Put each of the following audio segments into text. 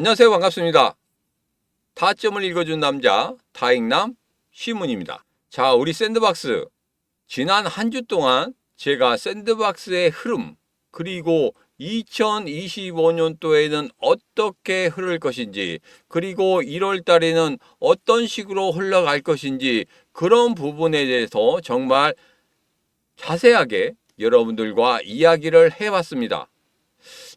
안녕하세요. 반갑습니다. 타점을 읽어준 남자, 다익남 시문입니다. 자, 우리 샌드박스. 지난 한 주 동안 제가 샌드박스의 흐름, 그리고 2025년도에는 어떻게 흐를 것인지, 그리고 1월 달에는 어떤 식으로 흘러갈 것인지, 그런 부분에 대해서 정말 자세하게 여러분들과 이야기를 해봤습니다.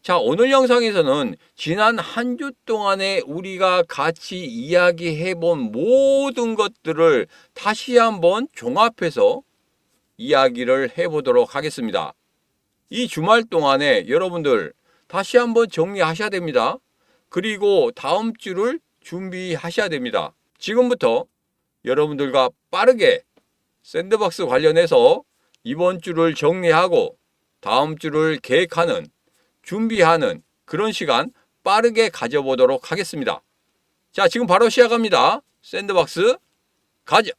자, 오늘 영상에서는 지난 한 주 동안에 우리가 같이 이야기해 본 모든 것들을 다시 한번 종합해서 이야기를 해 보도록 하겠습니다. 이 주말 동안에 여러분들 다시 한번 정리하셔야 됩니다. 그리고 다음 주를 준비하셔야 됩니다. 지금부터 여러분들과 빠르게 샌드박스 관련해서 이번 주를 정리하고 다음 주를 계획하는 준비하는 그런 시간 빠르게 가져보도록 하겠습니다. 자, 지금 바로 시작합니다. 샌드박스 가죠.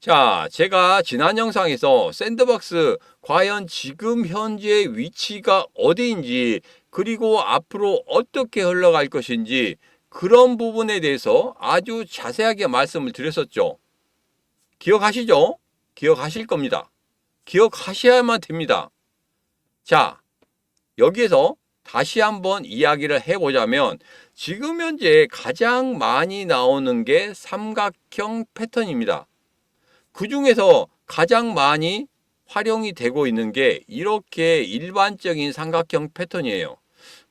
자, 제가 지난 영상에서 샌드박스 과연 지금 현재 위치가 어디인지 그리고 앞으로 어떻게 흘러갈 것인지 그런 부분에 대해서 아주 자세하게 말씀을 드렸었죠. 기억하시죠? 기억하실 겁니다. 기억하셔야만 됩니다. 자, 여기에서 다시 한번 이야기를 해보자면 지금 현재 가장 많이 나오는 게 삼각형 패턴입니다. 그 중에서 가장 많이 활용이 되고 있는 게 이렇게 일반적인 삼각형 패턴이에요.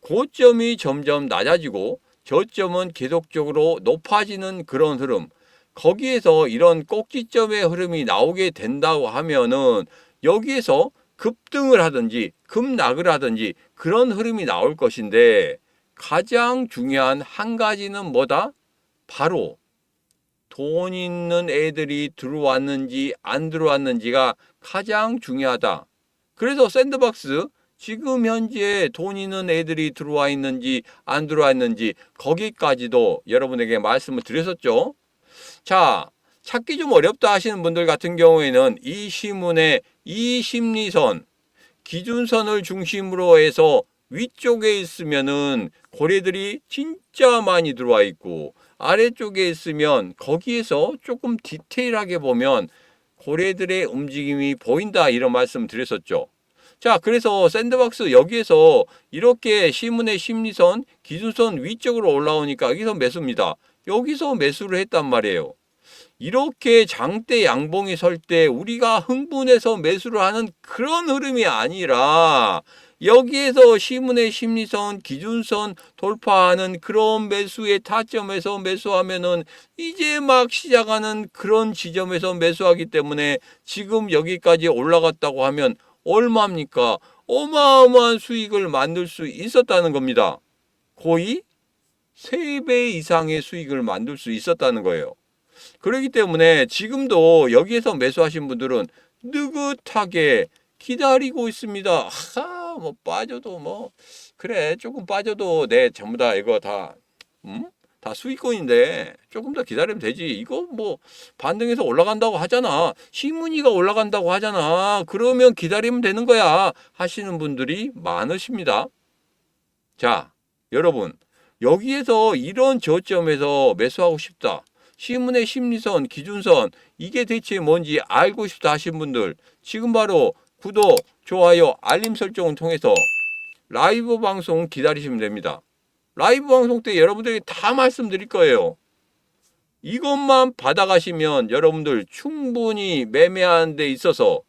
고점이 점점 낮아지고 저점은 계속적으로 높아지는 그런 흐름. 거기에서 이런 꼭지점의 흐름이 나오게 된다고 하면은 여기에서 급등을 하든지 급락을 하든지 그런 흐름이 나올 것인데 가장 중요한 한 가지는 뭐다? 바로 돈 있는 애들이 들어왔는지 안 들어왔는지가 가장 중요하다. 그래서 샌드박스 지금 현재 돈 있는 애들이 들어와 있는지 안 들어와 있는지 거기까지도 여러분에게 말씀을 드렸었죠. 자, 찾기 좀 어렵다 하시는 분들 같은 경우에는 이 시문의 이 심리선, 기준선을 중심으로 해서 위쪽에 있으면은 고래들이 진짜 많이 들어와 있고 아래쪽에 있으면 거기에서 조금 디테일하게 보면 고래들의 움직임이 보인다 이런 말씀 드렸었죠. 자, 그래서 샌드박스 여기에서 이렇게 시문의 심리선, 기준선 위쪽으로 올라오니까 여기서 매수입니다. 여기서 매수를 했단 말이에요. 이렇게 장대 양봉이 설 때 우리가 흥분해서 매수를 하는 그런 흐름이 아니라 여기에서 시문의 심리선, 기준선 돌파하는 그런 매수의 타점에서 매수하면은 이제 막 시작하는 그런 지점에서 매수하기 때문에 지금 여기까지 올라갔다고 하면 얼마입니까? 어마어마한 수익을 만들 수 있었다는 겁니다. 거의 3배 이상의 수익을 만들 수 있었다는 거예요. 그렇기 때문에 지금도 여기에서 매수하신 분들은 느긋하게 기다리고 있습니다. 하, 뭐 빠져도 뭐 그래 조금 빠져도 내 전부 다 이거 다 음? 다 수익권인데 조금 더 기다리면 되지. 이거 뭐 반등해서 올라간다고 하잖아. 신문이가 올라간다고 하잖아. 그러면 기다리면 되는 거야. 하시는 분들이 많으십니다. 자, 여러분 여기에서 이런 저점에서 매수하고 싶다. 시문의 심리선, 기준선 이게 대체 뭔지 알고 싶다 하신 분들 지금 바로 구독, 좋아요, 알림 설정을 통해서 라이브 방송 기다리시면 됩니다. 라이브 방송 때 여러분들이 다 말씀드릴 거예요. 이것만 받아가시면 여러분들 충분히 매매하는 데 있어서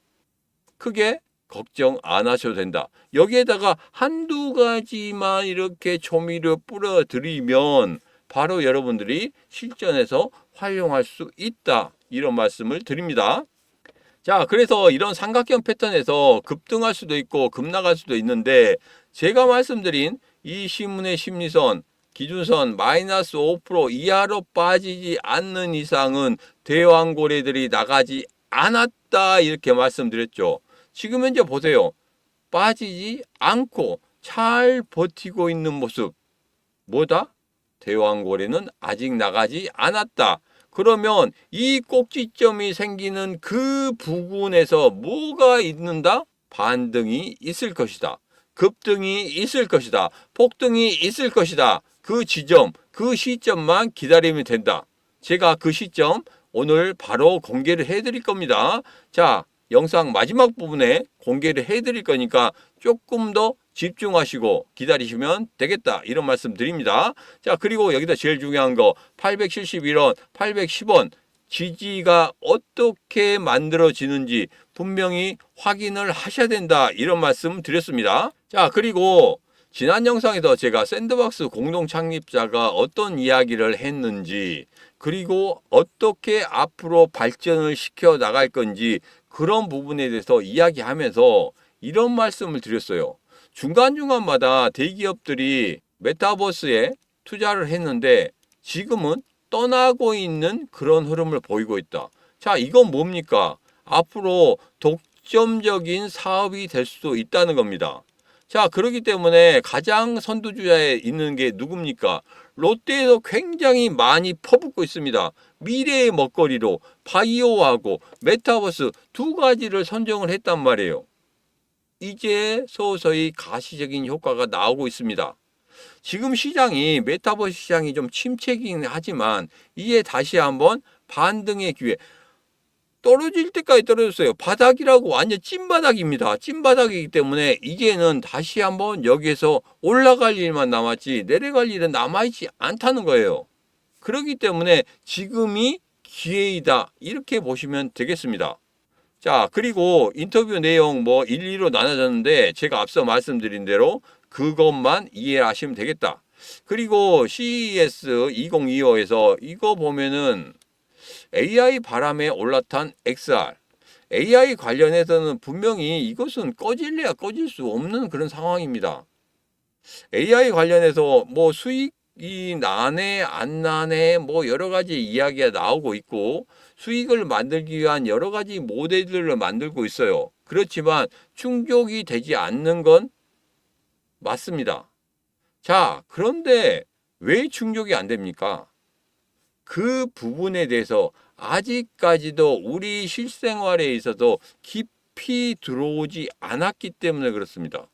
크게 걱정 안 하셔도 된다. 여기에다가 한두 가지만 이렇게 조미료 뿌려 드리면 바로 여러분들이 실전에서 활용할 수 있다. 이런 말씀을 드립니다. 자, 그래서 이런 삼각형 패턴에서 급등할 수도 있고 급락할 수도 있는데 제가 말씀드린 이 신문의 심리선, 기준선 마이너스 5% 이하로 빠지지 않는 이상은 대왕고래들이 나가지 않았다. 이렇게 말씀드렸죠. 지금 현재 보세요. 빠지지 않고 잘 버티고 있는 모습. 뭐다? 대왕고래는 아직 나가지 않았다. 그러면 이 꼭지점이 생기는 그 부분에서 뭐가 있는다? 반등이 있을 것이다. 급등이 있을 것이다. 폭등이 있을 것이다. 그 지점, 그 시점만 기다리면 된다. 제가 그 시점 오늘 바로 공개를 해 드릴 겁니다. 자, 영상 마지막 부분에 공개를 해 드릴 거니까 조금 더 집중하시고 기다리시면 되겠다. 이런 말씀 드립니다. 자, 그리고 여기다 제일 중요한 거 871원, 810원 지지가 어떻게 만들어지는지 분명히 확인을 하셔야 된다. 이런 말씀 드렸습니다. 자, 그리고 지난 영상에서 제가 샌드박스 공동 창립자가 어떤 이야기를 했는지 그리고 어떻게 앞으로 발전을 시켜 나갈 건지 그런 부분에 대해서 이야기하면서 이런 말씀을 드렸어요. 중간중간마다 대기업들이 메타버스에 투자를 했는데 지금은 떠나고 있는 그런 흐름을 보이고 있다. 자, 이건 뭡니까? 앞으로 독점적인 사업이 될 수도 있다는 겁니다. 자, 그렇기 때문에 가장 선두주자에 있는 게 누굽니까? 롯데에서 굉장히 많이 퍼붓고 있습니다. 미래의 먹거리로 바이오하고 메타버스 두 가지를 선정을 했단 말이에요. 이제 서서히 가시적인 효과가 나오고 있습니다. 지금 시장이 메타버스 시장이 좀 침체긴 하지만 이에 다시 한번 반등의 기회 떨어질 때까지 떨어졌어요. 바닥이라고 완전 찐바닥입니다. 찐바닥이기 때문에 이제는 다시 한번 여기에서 올라갈 일만 남았지 내려갈 일은 남아있지 않다는 거예요. 그렇기 때문에 지금이 기회이다. 이렇게 보시면 되겠습니다. 자, 그리고 인터뷰 내용 뭐 일리로 나눠졌는데 제가 앞서 말씀드린 대로 그것만 이해하시면 되겠다. 그리고 CES 2025에서 이거 보면은 AI 바람에 올라탄 XR. AI 관련해서는 분명히 이것은 꺼질래야 꺼질 수 없는 그런 상황입니다. AI 관련해서 뭐 수익이 나네, 안 나네, 뭐 여러 가지 이야기가 나오고 있고 수익을 만들기 위한 여러 가지 모델들을 만들고 있어요. 그렇지만 충족이 되지 않는 건 맞습니다. 자, 그런데 왜 충족이 안 됩니까? 그 부분에 대해서 아직까지도 우리 실생활에 있어서 깊이 들어오지 않았기 때문에 그렇습니다.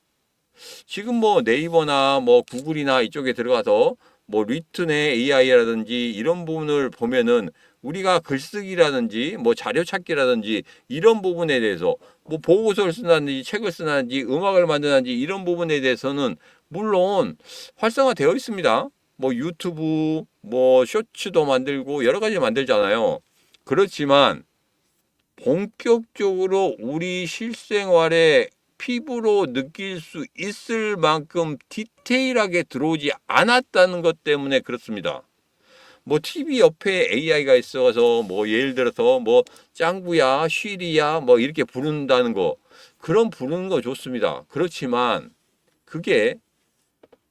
지금 뭐 네이버나 뭐 구글이나 이쪽에 들어가서 뭐 리튼의 AI라든지 이런 부분을 보면은 우리가 글쓰기라든지 뭐 자료 찾기라든지 이런 부분에 대해서 뭐 보고서를 쓴다든지 책을 쓴다든지 음악을 만든다든지 이런 부분에 대해서는 물론 활성화되어 있습니다. 뭐 유튜브 뭐 쇼츠도 만들고 여러 가지 만들잖아요. 그렇지만 본격적으로 우리 실생활에 피부로 느낄 수 있을 만큼 디테일하게 들어오지 않았다는 것 때문에 그렇습니다. 뭐 TV 옆에 AI가 있어서 뭐 예를 들어서 뭐 짱구야, 쉬리야 뭐 이렇게 부른다는 거 그런 부르는 거 좋습니다. 그렇지만 그게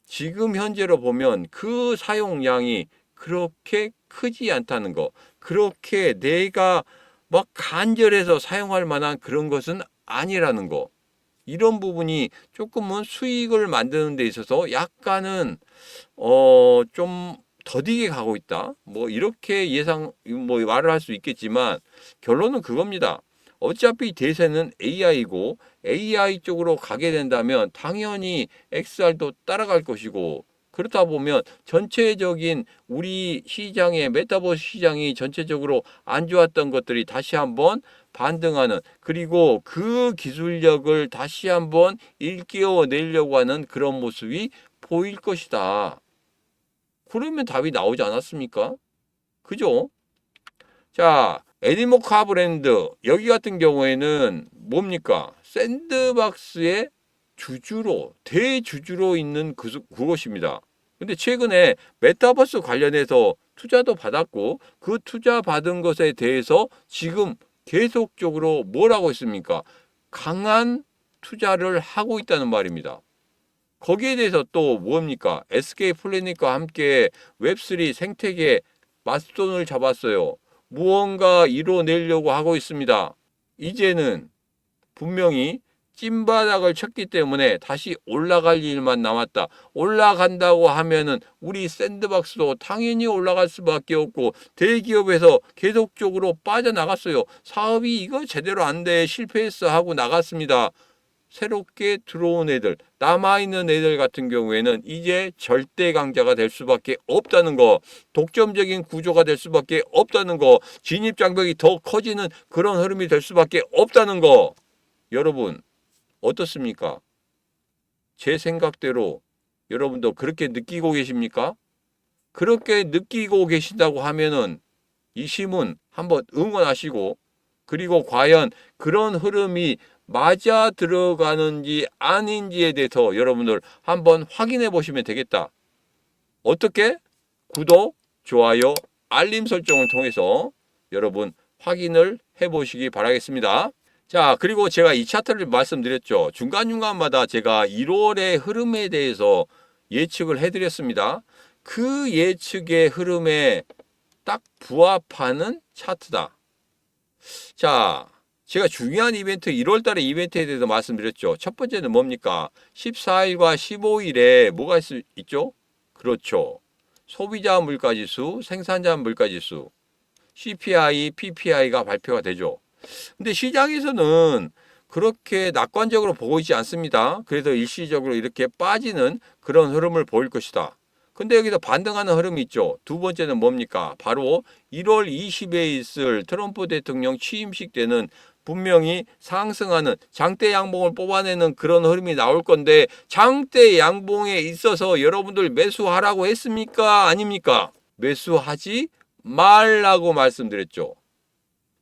지금 현재로 보면 그 사용량이 그렇게 크지 않다는 거. 그렇게 내가 막 간절해서 사용할 만한 그런 것은 아니라는 거. 이런 부분이 조금은 수익을 만드는 데 있어서 약간은 어 좀 더디게 가고 있다. 뭐 이렇게 예상 뭐 말을 할 수 있겠지만 결론은 그겁니다. 어차피 대세는 AI고 AI 쪽으로 가게 된다면 당연히 XR도 따라갈 것이고 그렇다 보면 전체적인 우리 시장의 메타버스 시장이 전체적으로 안 좋았던 것들이 다시 한번 반등하는 그리고 그 기술력을 다시 한번 일깨워 내려고 하는 그런 모습이 보일 것이다. 그러면 답이 나오지 않았습니까? 그죠? 자, 애니모 카 브랜드 여기 같은 경우에는 뭡니까? 샌드박스의 주주로 대주주로 있는 그, 그것입니다. 근데 최근에 메타버스 관련해서 투자도 받았고 그 투자 받은 것에 대해서 지금 계속적으로 뭐라고 했습니까? 강한 투자를 하고 있다는 말입니다. 거기에 대해서 또 뭡니까? SK 플래닛과 함께 웹3 생태계 맞손을 잡았어요. 무언가 이뤄내려고 하고 있습니다. 이제는 분명히 찐바닥을 쳤기 때문에 다시 올라갈 일만 남았다. 올라간다고 하면은 우리 샌드박스도 당연히 올라갈 수밖에 없고 대기업에서 계속적으로 빠져나갔어요. 사업이 이거 제대로 안 돼 실패했어 하고 나갔습니다. 새롭게 들어온 애들, 남아있는 애들 같은 경우에는 이제 절대 강자가 될 수밖에 없다는 거, 독점적인 구조가 될 수밖에 없다는 거, 진입 장벽이 더 커지는 그런 흐름이 될 수밖에 없다는 거. 여러분, 어떻습니까? 제 생각대로 여러분도 그렇게 느끼고 계십니까? 그렇게 느끼고 계신다고 하면은 이 신문 한번 응원하시고 그리고 과연 그런 흐름이 맞아 들어가는지 아닌지에 대해서 여러분들 한번 확인해 보시면 되겠다. 어떻게? 구독, 좋아요, 알림 설정을 통해서 여러분 확인을 해 보시기 바라겠습니다. 자, 그리고 제가 이 차트를 말씀드렸죠. 중간중간마다 제가 1월의 흐름에 대해서 예측을 해 드렸습니다. 그 예측의 흐름에 딱 부합하는 차트다. 자, 제가 중요한 이벤트 1월 달의 이벤트에 대해서 말씀드렸죠. 첫 번째는 뭡니까? 14일과 15일에 뭐가 있, 있죠? 그렇죠. 소비자 물가 지수, 생산자 물가 지수, CPI, PPI가 발표가 되죠. 근데 시장에서는 그렇게 낙관적으로 보고 있지 않습니다. 그래서 일시적으로 이렇게 빠지는 그런 흐름을 보일 것이다. 근데 여기서 반등하는 흐름이 있죠. 두 번째는 뭡니까? 바로 1월 20일에 있을 트럼프 대통령 취임식 때는 분명히 상승하는 장대 양봉을 뽑아내는 그런 흐름이 나올 건데 장대 양봉에 있어서 여러분들 매수하라고 했습니까? 아닙니까? 매수하지 말라고 말씀드렸죠.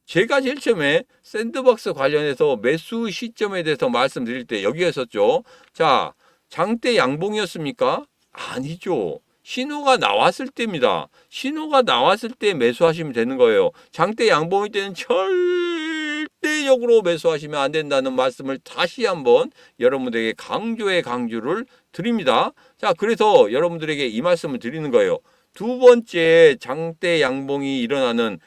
제가 제일 처음에 샌드박스 관련해서 매수 시점에 대해서 말씀드릴 때 여기였었죠. 자, 장대 양봉이었습니까? 아니죠. 신호가 나왔을 때입니다. 신호가 나왔을 때 매수하시면 되는 거예요. 장대 양봉일 때는 절 대적으로 매수하시면 안 된다는 말씀을 다시 한번 여러분들에게 강조해 강조를 드립니다. 자, 그래서 여러분들에게 이 말씀을 드리는 거예요. 두 번째 장대 양봉이 일어나는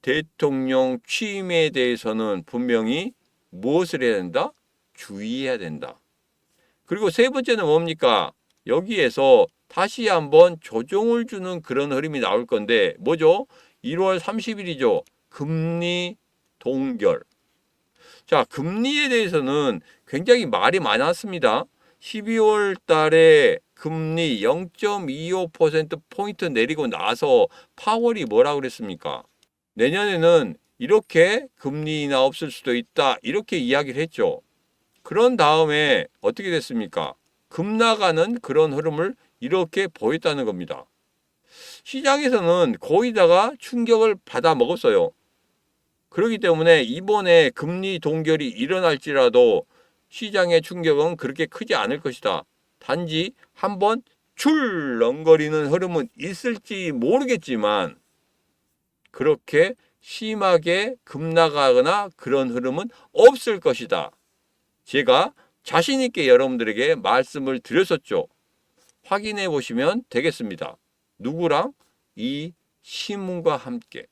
대통령 취임에 대해서는 분명히 무엇을 해야 된다? 주의해야 된다. 그리고 세 번째는 뭡니까? 여기에서 다시 한번 조정을 주는 그런 흐름이 나올 건데 뭐죠? 1월 30일이죠. 금리 동결. 자, 금리에 대해서는 굉장히 말이 많았습니다. 12월 달에 금리 0.25% 포인트 내리고 나서 파월이 뭐라고 그랬습니까? 내년에는 이렇게 금리 인하 없을 수도 있다. 이렇게 이야기를 했죠. 그런 다음에 어떻게 됐습니까? 급나가는 그런 흐름을 이렇게 보였다는 겁니다. 시장에서는 거의다가 충격을 받아 먹었어요. 그렇기 때문에 이번에 금리 동결이 일어날지라도 시장의 충격은 그렇게 크지 않을 것이다. 단지 한번 출렁거리는 흐름은 있을지 모르겠지만 그렇게 심하게 급나가거나 그런 흐름은 없을 것이다. 제가 자신 있게 여러분들에게 말씀을 드렸었죠. 확인해 보시면 되겠습니다. 누구랑? 이 신문과 함께.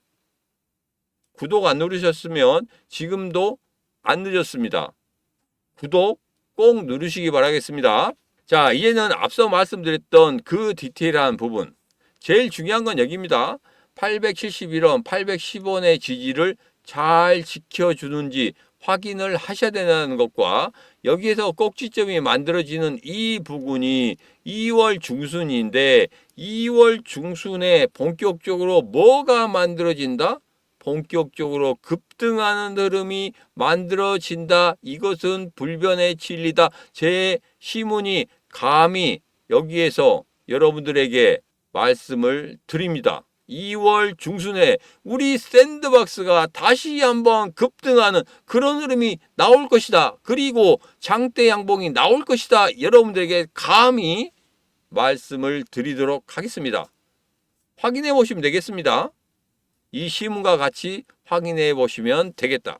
구독 안 누르셨으면 지금도 안 늦었습니다. 구독 꼭 누르시기 바라겠습니다. 자, 이제는 앞서 말씀드렸던 그 디테일한 부분. 제일 중요한 건 여기입니다. 871원, 810원의 지지를 잘 지켜주는지 확인을 하셔야 된다는 것과 여기에서 꼭지점이 만들어지는 이 부분이 2월 중순인데 2월 중순에 본격적으로 뭐가 만들어진다? 본격적으로 급등하는 흐름이 만들어진다. 이것은 불변의 진리다. 제 시문이 감히 여기에서 여러분들에게 말씀을 드립니다. 2월 중순에 우리 샌드박스가 다시 한번 급등하는 그런 흐름이 나올 것이다. 그리고 장대 양봉이 나올 것이다. 여러분들에게 감히 말씀을 드리도록 하겠습니다. 확인해 보시면 되겠습니다. 이 시문과 같이 확인해 보시면 되겠다.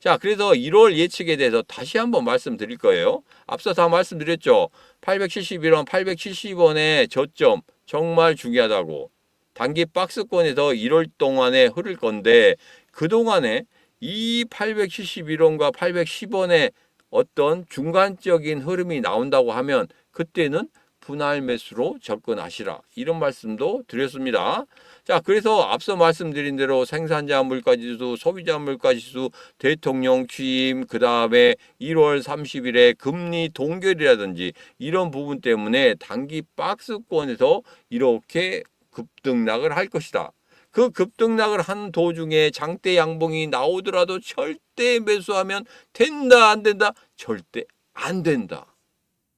자, 그래서 1월 예측에 대해서 다시 한번 말씀드릴 거예요. 앞서 다 말씀드렸죠. 871원, 870원의 저점 정말 중요하다고. 단기 박스권에서 1월 동안에 흐를 건데 그동안에 이 871원과 810원의 어떤 중간적인 흐름이 나온다고 하면 그때는 분할 매수로 접근하시라. 이런 말씀도 드렸습니다. 자, 그래서 앞서 말씀드린 대로 생산자 물가지수, 소비자 물가지수, 대통령 취임, 그 다음에 1월 30일에 금리 동결이라든지 이런 부분 때문에 단기 박스권에서 이렇게 급등락을 할 것이다. 그 급등락을 한 도중에 장대 양봉이 나오더라도 절대 매수하면 된다, 안 된다? 절대 안 된다.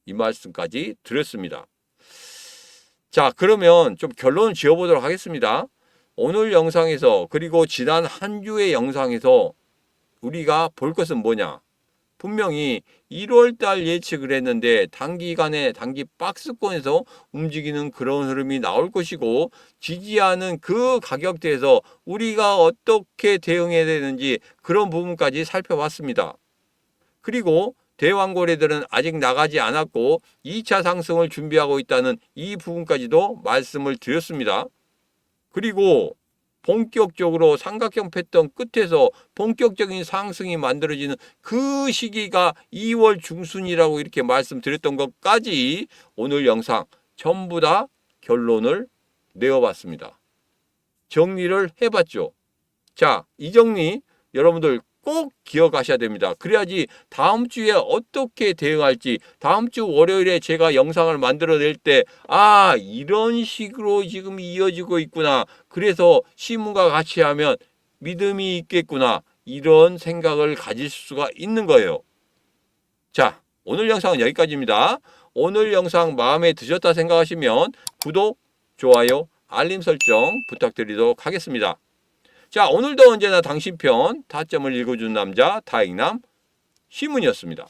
이 말씀까지 드렸습니다. 자, 그러면 좀 결론을 지어보도록 하겠습니다. 오늘 영상에서 그리고 지난 한 주의 영상에서 우리가 볼 것은 뭐냐? 분명히 1월 달 예측을 했는데 단기간에 단기 박스권에서 움직이는 그런 흐름이 나올 것이고 지지하는 그 가격대에서 우리가 어떻게 대응해야 되는지 그런 부분까지 살펴봤습니다. 그리고 대왕거래들은 아직 나가지 않았고 2차 상승을 준비하고 있다는 이 부분까지도 말씀을 드렸습니다. 그리고 본격적으로 삼각형 패턴 끝에서 본격적인 상승이 만들어지는 그 시기가 2월 중순이라고 이렇게 말씀드렸던 것까지 오늘 영상 전부 다 결론을 내어봤습니다. 정리를 해봤죠. 자, 이 정리 여러분들 꼭 기억하셔야 됩니다. 그래야지 다음 주에 어떻게 대응할지 다음 주 월요일에 제가 영상을 만들어낼 때 아, 이런 식으로 지금 이어지고 있구나. 그래서 신문과 같이 하면 믿음이 있겠구나. 이런 생각을 가질 수가 있는 거예요. 자, 오늘 영상은 여기까지입니다. 오늘 영상 마음에 드셨다 생각하시면 구독, 좋아요, 알림 설정 부탁드리도록 하겠습니다. 자, 오늘도 언제나 당신 편 타점을 읽어주는 남자 다익남 시문이었습니다.